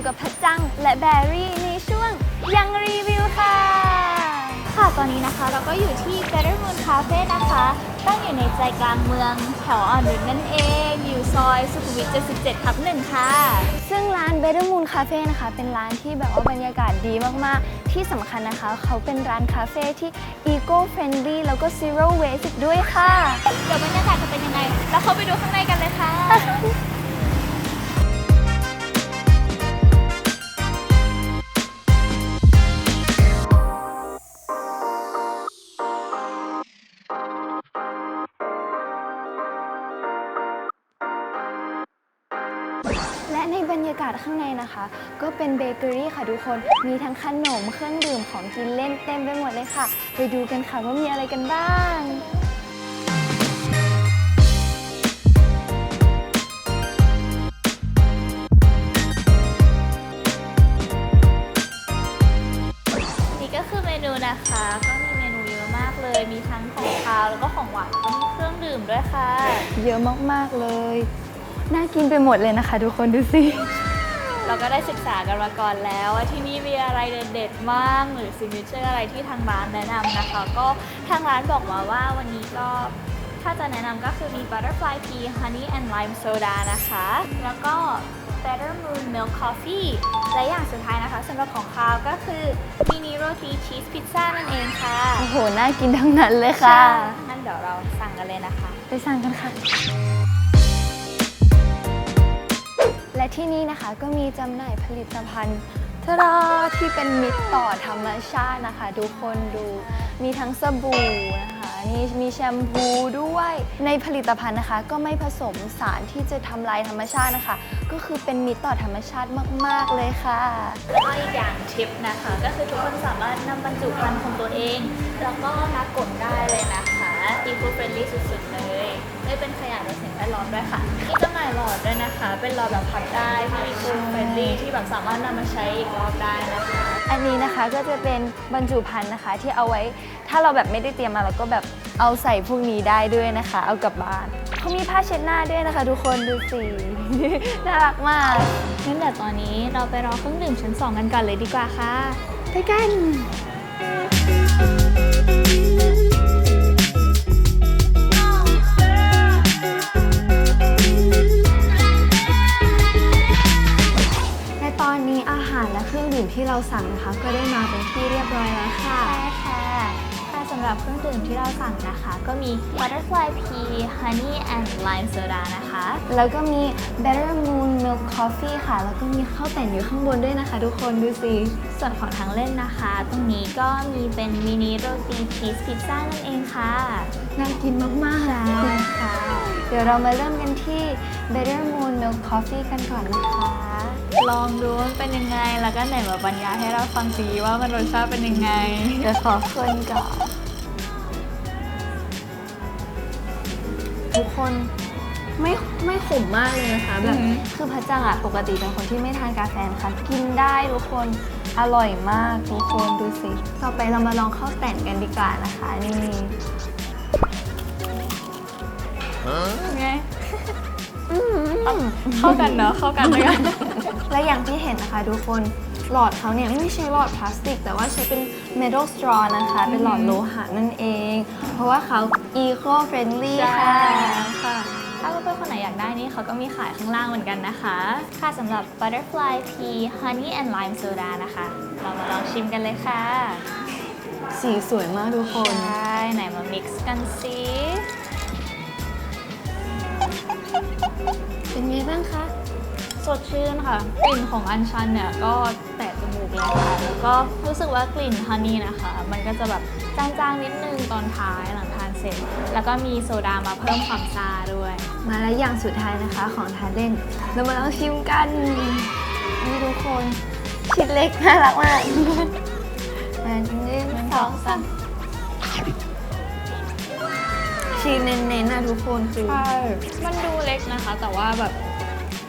แบรี่ในช่วงยังรีวิวค่ะ ค่ะตอนนี้นะคะเราก็อยู่ที่ Better Moon Cafe นะคะ ตั้งอยู่ในใจกลางเมืองแถวอ่อนนุชนั่นเอง อยู่ซอยสุขุมวิท 77ทับหนึ่งค่ะ ซึ่งร้าน Better Moon Cafe นะคะ เป็นร้านที่แบบว่าบรรยากาศดีมาก ๆ ที่สำคัญนะคะ เขาเป็นร้านคาเฟ่ที่ eco friendly แล้วก็ zero waste อีกด้วยค่ะ เดี๋ยวบรรยากาศจะเป็นยังไง แล้วเข้าไปดูข้างในกัน ในบรรยากาศข้างในนะคะ ก็เป็นเบเกอรี่ค่ะทุกคน มีทั้งขนมเครื่องดื่มของกินเล่นเต็มไปหมดเลยค่ะ ไปดูกันค่ะว่ามีอะไรกันบ้างนี่ก็คือเมนูนะคะก็มีเมนูเยอะมากเลย มีทั้งของคาวแล้วก็ของหวานแล้วก็มีเครื่องดื่มด้วยค่ะ เยอะมากๆเลย น่ากินไปหมดเลยนะคะ ทุกคนดูสิ เราก็ได้ศึกษากันมาก่อนแล้วว่าที่นี่มีอะไรเด็ดๆบ้างหรือซิงเกิลอะไรที่ทางร้านแนะนำนะคะ ก็ทางร้านบอกมาว่าวันนี้ก็ถ้าจะแนะนำก็คือมี Butterfly Pea Honey and Lime Soda นะคะ แล้วก็ Better Moon Milk Coffee และอย่างสุดท้ายนะคะสำหรับของคาวก็คือมินิโรตีชีสพิซซ่านั่นเองค่ะ โอ้โห น่ากินทั้งนั้นเลยค่ะงั้นเดี๋ยวเราสั่งกันเลยนะคะ ไปสั่งกันค่ะ และที่นี่นะคะก็มีจำหน่ายผลิตภัณฑ์ทาดาที่เป็นมิตรต่อธรรมชาตินะคะ ทุกคนดูมีทั้งสบู่นะคะนี่มีแชมพูด้วย ในผลิตภัณฑ์นะคะ ก็ไม่ผสมสารที่จะทำลายธรรมชาตินะคะ ก็คือเป็นมิตรต่อธรรมชาติมาก ๆ เลยค่ะ แล้วก็อีกอย่างทิปนะคะ ก็คือทุกคนสามารถนำบรรจุภัณฑ์ของตัวเอง แล้วก็นักกดได้เลยนะคะอีโคเฟรนลี่สุดๆเลย ไม่เป็นขยะต่อสิ่งแวดล้อมด้วยค่ะมีจำหน่ายหลอดด้วยนะคะ เป็นหลอดแบบพับได้ที่อีโคเฟรนลี่ที่แบบสามารถนำมาใช้อีกรอบได้นะคะ อันนี้นะคะก็จะเป็นบรรจุภัณฑ์นะคะ ที่เอาไว้ถ้าเราแบบไม่ได้เตรียมมาเราก็แบบเอาใส่พวกนี้ได้ด้วยนะคะ เอากลับบ้านเขามีผ้าเช็ดหน้าด้วยนะคะ ทุกคนดูสิ น่ารักมากงั้นเดี๋ยวตอนนี้เราไปรอเครื่องดื่มชั้นสองกันก่อนเลยดีกว่าค่ะ ไปกัน สั่งนะคะ ก็ได้มาเป็นที่เรียบร้อยแล้วค่ะใช่ค่ะ สำหรับเครื่องดื่มที่เราสั่งนะคะ ก็มี Butterfly Pea Honey and Lime Soda นะคะ แล้วก็มี Better Moon Milk Coffee ค่ะ แล้วก็มีข้าวแต่นอยู่ข้างบนด้วยนะคะ ทุกคนดูสิ ส่วนของทางเล่นนะคะ ตรงนี้ก็มีเป็นมินิโรตีชีสพิซซ่านั่นเองค่ะน่ากินมากๆใช่ค่ะ เดี๋ยวเรามาเริ่มกันที่ Better Moon Milk Coffee กันก่อนนะคะลองดูว่าเป็นยังไง แล้วก็ไหนมาบรรยายให้เราฟังสิว่ามันรสชาติเป็นยังไง เดี๋ยวขอคนก่อน ทุกคนไม่ไม่ขมมากเลยนะคะแบบอือหือ คือพระจังอะปกติเป็นคนที่ไม่ทานกาแฟนะคะกินได้ทุกคนอร่อยมากทุกคนดูสิต่อไปเรามาลองข้าวแต่นกันดีกว่านะคะนี่ไงอื้อหือ เข้ากันเนอะเข้ากันเลยอะ และอย่างที่เห็นนะคะทุกคน หลอดเขาเนี่ยไม่ใช่หลอดพลาสติก แต่ว่าใช้เป็น metal straw นะคะ เป็นหลอดโลหะนั่นเอง เพราะว่าเขา eco friendly ค่ะค่ะ ถ้าเพื่อนๆคนไหนอยากได้นี่เขาก็มีขายข้างล่างเหมือนกันนะคะ ค่ะสำหรับ butterfly pea honey and lime soda นะคะ เรามาลองชิมกันเลยค่ะ สีสวยมากทุกคนใช่ไหนมา mix กันสิเป็นไงบ้างคะส ดชื่นค่ะ กลิ่นของอัญชันเนี่ยก็แตะจมูกเลยค่ะ แล้วก็รู้สึกว่ากลิ่นฮันนี่นะคะ มันก็จะแบบจางๆนิดนึงตอนท้ายหลังทานเสร็จ แล้วก็มีโซดามาเพิ่มความซาด้วย มาแล้วอย่างสุดท้ายนะคะของทานเล่น เรามาลองชิมกันนี่ทุกคนชิ้นเล็กน่ารักมากอันหนึ่งสองสามชีสเน้นๆนะทุกคนคือ ใช่ มันดูเล็กนะคะ แต่ว่าแบบ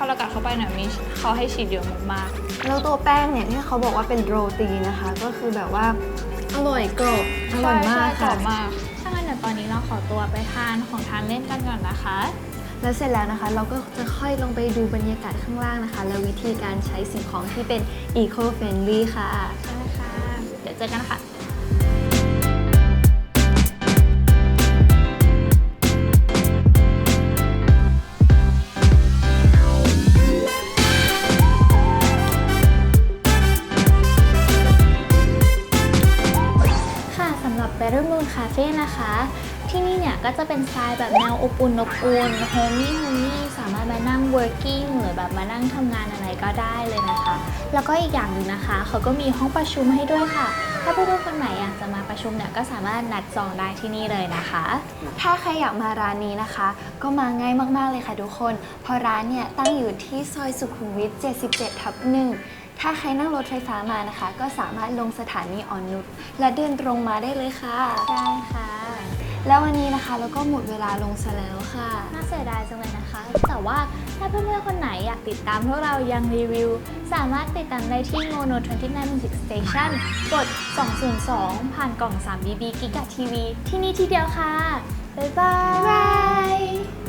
พอเรากัดเข้าไปเนี่ยมีเขาให้ฉีดเยอะมากแล้วตัวแป้งเนี่ยที่เขาบอกว่าเป็นโรตีนะคะ ก็คือแบบว่าอร่อยกรอบๆอร่อยมากใช่ใช่กรค่ะ อบมาก ถ้างั้นเดี๋ยวตอนนี้เราขอตัวไปทานของทานเล่นกันก่อนนะคะ แล้วเสร็จแล้วนะคะ เราก็จะค่อยลงไปดูบรรยากาศข้างล่างนะคะ และวิธีการใช้สิ่งของที่เป็น eco friendly ค่ะ ใช่ค่ะ เดี๋ยวเจอกันค่ะค่ะ ก็จะเป็นสไตล์แบบแนวอบอุ่นอบอุ่นโฮมี่โฮมี่สามารถมานั่ง working หรือแบบมานั่งทำงานอะไรก็ได้เลยนะคะ แล้วก็อีกอย่างหนึ่งนะคะ เขาก็มีห้องประชุมให้ด้วยค่ะ ถ้าเพื่อนๆคนไหนอยากจะมาประชุมเนี่ยก็สามารถนัดจองได้ที่นี่เลยนะคะ ถ้าใครอยากมาร้านนี้นะคะ ก็มาง่ายมากๆเลยค่ะทุกคน เพราะร้านเนี่ยตั้งอยู่ที่ซอยสุขุมวิท 77 ทับหนึ่งถ้าใครนั่งรถไฟฟ้ามานะคะ ก็สามารถลงสถานีอ่อนนุชและเดินตรงมาได้เลยค่ะใช่ค่ะ แล้ววันนี้นะคะเราก็หมดเวลาลงซะแล้วค่ะ น่าเสียดายจังเลยนะคะ แต่ว่าถ้าเพื่อนๆคนไหนอยากติดตามพวกเรายังรีวิว สามารถติดตามได้ที่ Mono 29 Music Station กด 202 ผ่านกล่อง 3BB กิกะทีวีที่นี่ที่เดียวค่ะ บ๊ายบาย